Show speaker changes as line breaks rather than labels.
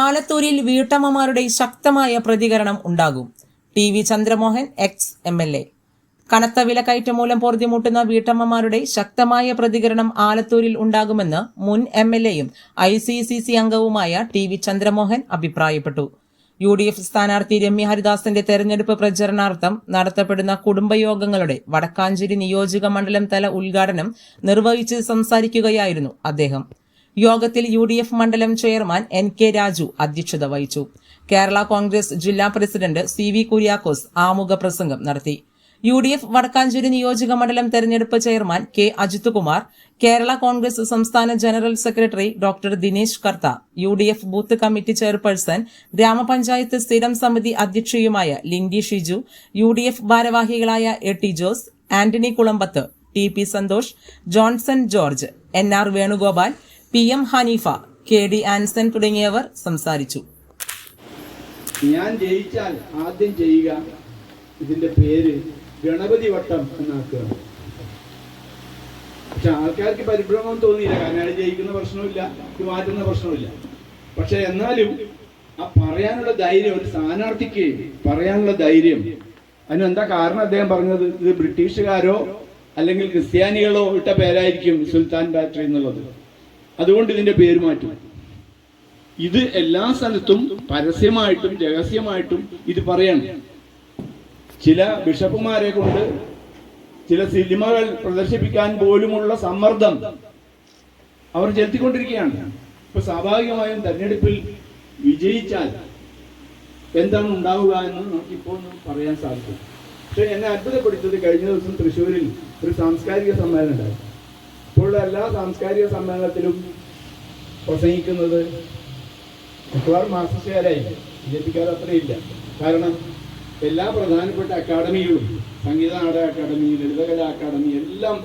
ആലത്തൂരിൽ വീട്ടമ്മമാരുടെ ശക്തമായ പ്രതികരണം ഉണ്ടാകും. T V Chandramohan ex M L A കനത്ത വിലക്കയറ്റം മൂലം പൊറുതിമുട്ടുന്ന വീട്ടമ്മമാരുടെ ശക്തമായ പ്രതികരണം ആലത്തൂരിൽ ഉണ്ടാകുമെന്ന് മുൻ എം എൽ എയും ഐ സി സി സി അംഗവുമായ ടി വി ചന്ദ്രമോഹൻ അഭിപ്രായപ്പെട്ടു. യു ഡി എഫ് സ്ഥാനാർത്ഥി രമ്യ ഹരിദാസിന്റെ തെരഞ്ഞെടുപ്പ് പ്രചരണാർത്ഥം നടത്തപ്പെടുന്ന കുടുംബയോഗങ്ങളുടെ വടക്കാഞ്ചേരി നിയോജക മണ്ഡലം തല ഉദ്ഘാടനം നിർവഹിച്ച് സംസാരിക്കുകയായിരുന്നു അദ്ദേഹം. യോഗത്തിൽ യു ഡി എഫ് മണ്ഡലം ചെയർമാൻ എൻ കെ രാജു അധ്യക്ഷത വഹിച്ചു. കേരള കോൺഗ്രസ് ജില്ലാ പ്രസിഡന്റ് സി വി കുര്യാക്കോസ് ആമുഖ പ്രസംഗം നടത്തി. യു ഡി എഫ് വടക്കാഞ്ചേരി നിയോജക മണ്ഡലം തെരഞ്ഞെടുപ്പ് ചെയർമാൻ കെ അജിത് കുമാർ കേരള കോൺഗ്രസ് സംസ്ഥാന general secretary doctor Dinesh Kartha U D F booth committee chairperson grama panchayat സ്ഥിരം സമിതി അധ്യക്ഷയുമായ Lindy Shiju U D F ഭാരവാഹികളായ A T Jose Antony Kulambath T P Santhosh Johnson George N R Venugopal P M Haneefa K D Anson തുടങ്ങിയവർ സംസാരിച്ചു.
ഞാൻ ജയിച്ചാൽ ആദ്യം ചെയ്യുക ഇതിന്റെ പേര് ഗണപതി വട്ടം എന്നാക്കുക. പക്ഷെ ആൾക്കാർക്ക് പരിഭ്രമം തോന്നിയില്ല. കാരണം ജയിക്കുന്ന പ്രശ്നമില്ല മാറ്റുന്ന പ്രശ്നമില്ല പക്ഷെ എന്നാലും ആ പറയാനുള്ള ധൈര്യം ഒരു സ്ഥാനാർത്ഥിക്ക് പറയാനുള്ള ധൈര്യം. അതിനെന്താ കാരണം അദ്ദേഹം പറഞ്ഞത്? ഇത് ബ്രിട്ടീഷുകാരോ അല്ലെങ്കിൽ ക്രിസ്ത്യാനികളോ ഇട്ട പേരായിരിക്കും സുൽത്താൻ ബാറ്ററി എന്നുള്ളത്. അതുകൊണ്ട് ഇതിന്റെ പേര് മാറ്റും. ഇത് എല്ലാ സ്ഥലത്തും പരസ്യമായിട്ടും രഹസ്യമായിട്ടും ഇത് പറയണം. ചില ബിഷപ്പുമാരെ കൊണ്ട് ചില സിനിമകൾ പ്രദർശിപ്പിക്കാൻ പോലുമുള്ള സമ്മർദ്ദം അവർ ചെലുത്തിക്കൊണ്ടിരിക്കുകയാണ്. ഇപ്പൊ സ്വാഭാവികമായും തെരഞ്ഞെടുപ്പിൽ വിജയിച്ചാൽ എന്താണ് ഉണ്ടാവുക എന്ന് നമുക്കിപ്പോൾ പറയാൻ സാധിക്കും പക്ഷെ എന്നെ അത്ഭുതപ്പെടുത്തത് കഴിഞ്ഞ ദിവസം തൃശ്ശൂരിൽ ഒരു സാംസ്കാരിക സമ്മേളനം ഉണ്ടായി ഇപ്പോൾ എല്ലാ സാംസ്കാരിക സമ്മേളനത്തിലും പ്രസംഗിക്കുന്നത് മിക്കവാറും മാർക്സിസ്റ്റുകാരായി ബി ജെ പിക്കാർ അത്രയില്ല. കാരണം എല്ലാ പ്രധാനപ്പെട്ട അക്കാഡമികളും സംഗീത നാടക അക്കാദമി ലളിതകലാ അക്കാദമി എല്ലാം